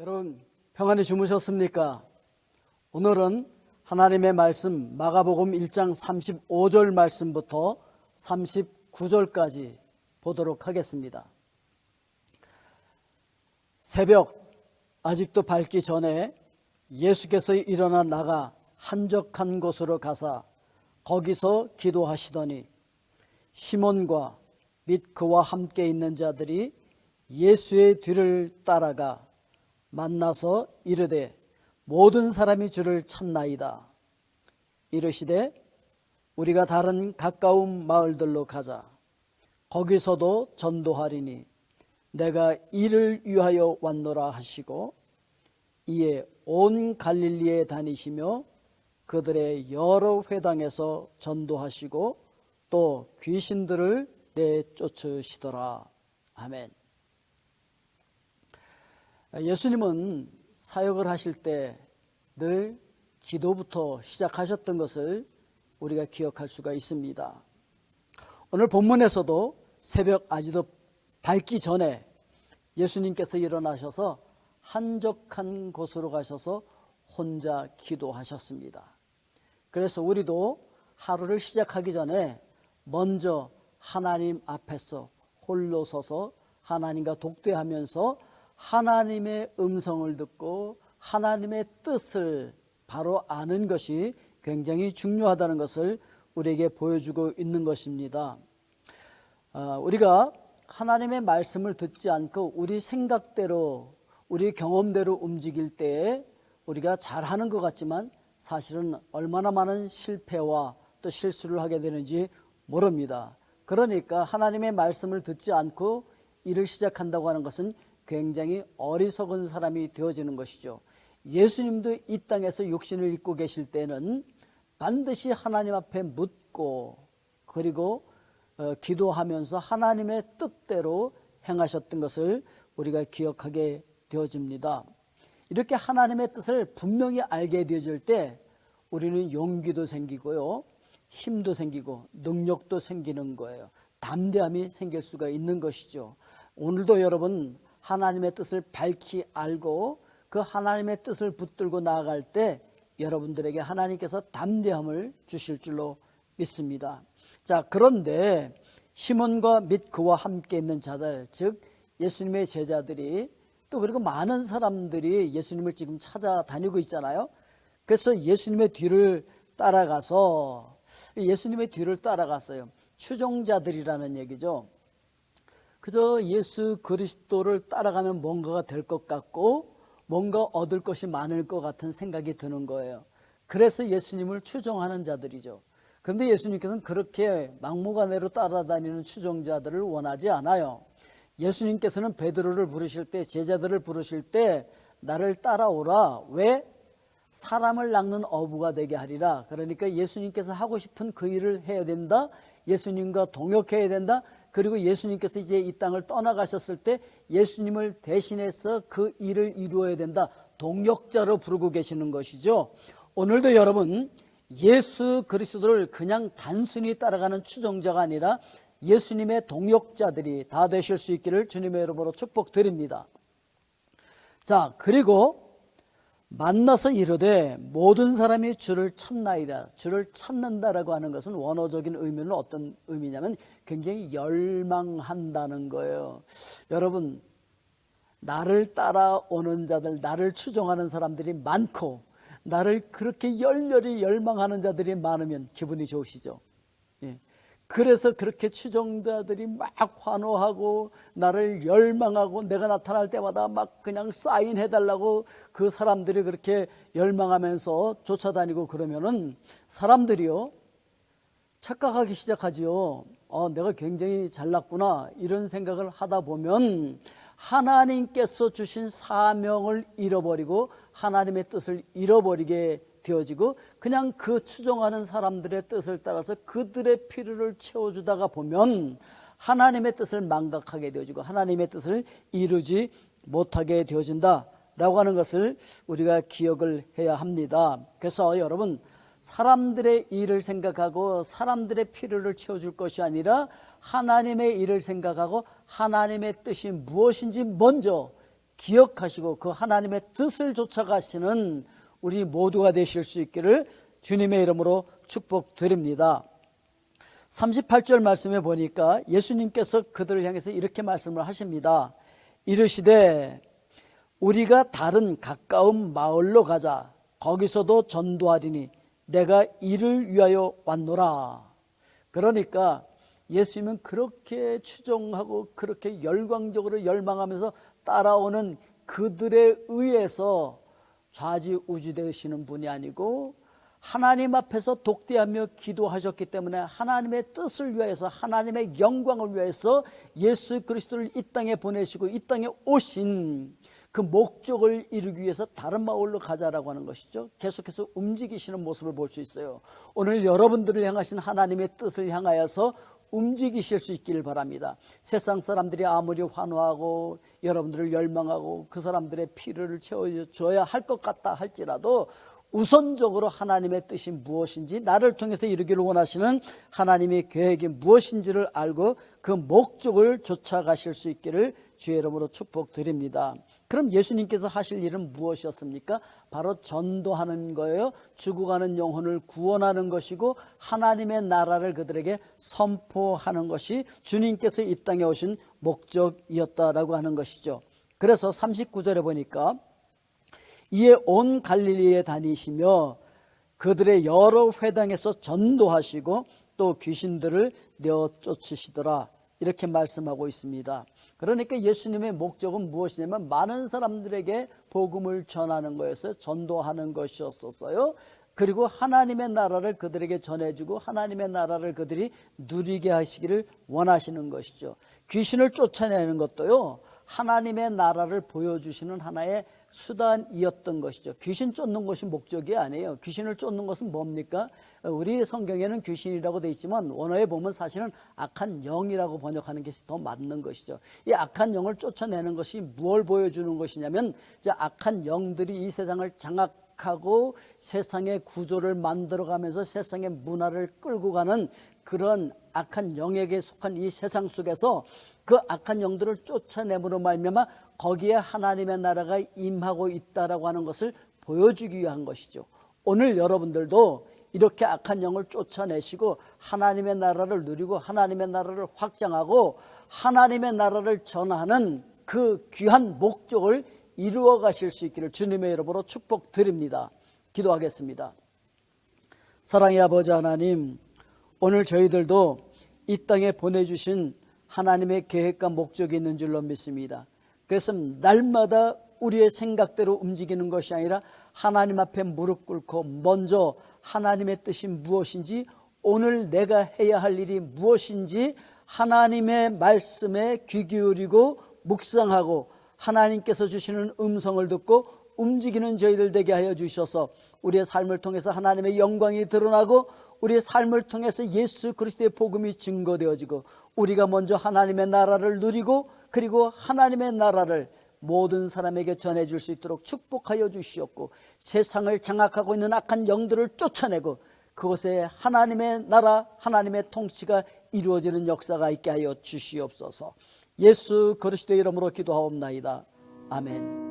여러분 평안히 주무셨습니까? 오늘은 하나님의 말씀 마가복음 1장 35절 말씀부터 39절까지 보도록 하겠습니다. 새벽 아직도 밝기 전에 예수께서 일어나 나가 한적한 곳으로 가사 거기서 기도하시더니 시몬과 및 그와 함께 있는 자들이 예수의 뒤를 따라가 만나서 이르되 모든 사람이 주를 찾나이다. 이르시되 우리가 다른 가까운 마을들로 가자. 거기서도 전도하리니 내가 이를 위하여 왔노라 하시고 이에 온 갈릴리에 다니시며 그들의 여러 회당에서 전도하시고 또 귀신들을 내쫓으시더라. 아멘. 예수님은 사역을 하실 때 늘 기도부터 시작하셨던 것을 우리가 기억할 수가 있습니다. 오늘 본문에서도 새벽 아직도 밝기 전에 예수님께서 일어나셔서 한적한 곳으로 가셔서 혼자 기도하셨습니다. 그래서 우리도 하루를 시작하기 전에 먼저 하나님 앞에서 홀로 서서 하나님과 독대하면서 하나님의 음성을 듣고 하나님의 뜻을 바로 아는 것이 굉장히 중요하다는 것을 우리에게 보여주고 있는 것입니다. 아, 우리가 하나님의 말씀을 듣지 않고 우리 생각대로 우리 경험대로 움직일 때에 우리가 잘하는 것 같지만 사실은 얼마나 많은 실패와 또 실수를 하게 되는지 모릅니다. 그러니까 하나님의 말씀을 듣지 않고 일을 시작한다고 하는 것은 굉장히 어리석은 사람이 되어지는 것이죠. 예수님도 이 땅에서 육신을 입고 계실 때는 반드시 하나님 앞에 묻고 그리고 어, 기도하면서 하나님의 뜻대로 행하셨던 것을 우리가 기억하게 되어집니다. 이렇게 하나님의 뜻을 분명히 알게 되어질 때 우리는 용기도 생기고요. 힘도 생기고 능력도 생기는 거예요. 담대함이 생길 수가 있는 것이죠. 오늘도 여러분 하나님의 뜻을 밝히 알고 그 하나님의 뜻을 붙들고 나아갈 때 여러분들에게 하나님께서 담대함을 주실 줄로 믿습니다. 자, 그런데 시몬과 및 그와 함께 있는 자들, 즉 예수님의 제자들이 또 그리고 많은 사람들이 예수님을 지금 찾아다니고 있잖아요. 그래서 예수님의 뒤를 따라가서 예수님의 뒤를 따라갔어요. 추종자들이라는 얘기죠. 그저 예수 그리스도를 따라가면 뭔가가 될 것 같고 뭔가 얻을 것이 많을 것 같은 생각이 드는 거예요. 그래서 예수님을 추종하는 자들이죠. 그런데 예수님께서는 그렇게 막무가내로 따라다니는 추종자들을 원하지 않아요. 예수님께서는 베드로를 부르실 때 제자들을 부르실 때 나를 따라오라. 왜? 사람을 낚는 어부가 되게 하리라. 그러니까 예수님께서 하고 싶은 그 일을 해야 된다. 예수님과 동역해야 된다. 그리고 예수님께서 이제 이 땅을 떠나가셨을 때 예수님을 대신해서 그 일을 이루어야 된다. 동역자로 부르고 계시는 것이죠. 오늘도 여러분 예수 그리스도를 그냥 단순히 따라가는 추종자가 아니라 예수님의 동역자들이 다 되실 수 있기를 주님의 이름으로 축복드립니다. 자, 그리고 만나서 이르되 모든 사람이 주를 찾나이다. 주를 찾는다라고 하는 것은 원어적인 의미는 어떤 의미냐면 굉장히 열망한다는 거예요. 여러분, 나를 따라오는 자들, 나를 추종하는 사람들이 많고 나를 그렇게 열렬히 열망하는 자들이 많으면 기분이 좋으시죠? 예. 그래서 그렇게 추종자들이 막 환호하고 나를 열망하고 내가 나타날 때마다 막 그냥 사인해 달라고 그 사람들이 그렇게 열망하면서 쫓아다니고 그러면은 사람들이요 착각하기 시작하지요. 어, 내가 굉장히 잘났구나 이런 생각을 하다 보면 하나님께서 주신 사명을 잃어버리고 하나님의 뜻을 잃어버리게 되어지고 그냥 그 추종하는 사람들의 뜻을 따라서 그들의 필요를 채워주다가 보면 하나님의 뜻을 망각하게 되어지고 하나님의 뜻을 이루지 못하게 되어진다라고 하는 것을 우리가 기억을 해야 합니다. 그래서 여러분 사람들의 일을 생각하고 사람들의 필요를 채워줄 것이 아니라 하나님의 일을 생각하고 하나님의 뜻이 무엇인지 먼저 기억하시고 그 하나님의 뜻을 쫓아가시는 우리 모두가 되실 수 있기를 주님의 이름으로 축복드립니다. 38절 말씀에 보니까 예수님께서 그들을 향해서 이렇게 말씀을 하십니다. 이르시되 우리가 다른 가까운 마을로 가자. 거기서도 전도하리니 내가 이를 위하여 왔노라. 그러니까 예수님은 그렇게 추종하고 그렇게 열광적으로 열망하면서 따라오는 그들에 의해서 좌지우지 되시는 분이 아니고 하나님 앞에서 독대하며 기도하셨기 때문에 하나님의 뜻을 위하여서 하나님의 영광을 위하여서 예수 그리스도를 이 땅에 보내시고 이 땅에 오신 그 목적을 이루기 위해서 다른 마을로 가자라고 하는 것이죠. 계속해서 움직이시는 모습을 볼 수 있어요. 오늘 여러분들을 향하신 하나님의 뜻을 향하여서 움직이실 수 있기를 바랍니다. 세상 사람들이 아무리 환호하고 여러분들을 열망하고 그 사람들의 피를 채워줘야 할 것 같다 할지라도 우선적으로 하나님의 뜻이 무엇인지 나를 통해서 이루기를 원하시는 하나님의 계획이 무엇인지를 알고 그 목적을 쫓아가실 수 있기를 주의 이름으로 축복드립니다. 그럼 예수님께서 하실 일은 무엇이었습니까? 바로 전도하는 거예요. 죽어가는 영혼을 구원하는 것이고 하나님의 나라를 그들에게 선포하는 것이 주님께서 이 땅에 오신 목적이었다라고 하는 것이죠. 그래서 39절에 보니까 이에 온 갈릴리에 다니시며 그들의 여러 회당에서 전도하시고 또 귀신들을 내어 쫓으시더라. 이렇게 말씀하고 있습니다. 그러니까 예수님의 목적은 무엇이냐면 많은 사람들에게 복음을 전하는 거였어요. 전도하는 것이었었어요. 그리고 하나님의 나라를 그들에게 전해주고 하나님의 나라를 그들이 누리게 하시기를 원하시는 것이죠. 귀신을 쫓아내는 것도요. 하나님의 나라를 보여주시는 하나의 수단이었던 것이죠. 귀신 쫓는 것이 목적이 아니에요. 귀신을 쫓는 것은 뭡니까? 우리 성경에는 귀신이라고 되어 있지만 원어에 보면 사실은 악한 영이라고 번역하는 것이 더 맞는 것이죠. 이 악한 영을 쫓아내는 것이 무엇을 보여주는 것이냐면 이제 악한 영들이 이 세상을 장악 하고 세상의 구조를 만들어가면서 세상의 문화를 끌고 가는 그런 악한 영에게 속한 이 세상 속에서 그 악한 영들을 쫓아내므로 말미암아 거기에 하나님의 나라가 임하고 있다라고 하는 것을 보여주기 위한 것이죠. 오늘 여러분들도 이렇게 악한 영을 쫓아내시고 하나님의 나라를 누리고 하나님의 나라를 확장하고 하나님의 나라를 전하는 그 귀한 목적을 이루어 가실 수 있기를 주님의 이름으로 축복드립니다. 기도하겠습니다. 사랑의 아버지 하나님, 오늘 저희들도 이 땅에 보내주신 하나님의 계획과 목적이 있는 줄로 믿습니다. 그래서 날마다 우리의 생각대로 움직이는 것이 아니라 하나님 앞에 무릎 꿇고 먼저 하나님의 뜻이 무엇인지 오늘 내가 해야 할 일이 무엇인지 하나님의 말씀에 귀 기울이고 묵상하고 하나님께서 주시는 음성을 듣고 움직이는 저희들 되게 하여 주셔서 우리의 삶을 통해서 하나님의 영광이 드러나고 우리의 삶을 통해서 예수 그리스도의 복음이 증거되어지고 우리가 먼저 하나님의 나라를 누리고 그리고 하나님의 나라를 모든 사람에게 전해줄 수 있도록 축복하여 주시옵고 세상을 장악하고 있는 악한 영들을 쫓아내고 그곳에 하나님의 나라, 하나님의 통치가 이루어지는 역사가 있게 하여 주시옵소서. 예수 그리스도의 이름으로 기도하옵나이다. 아멘.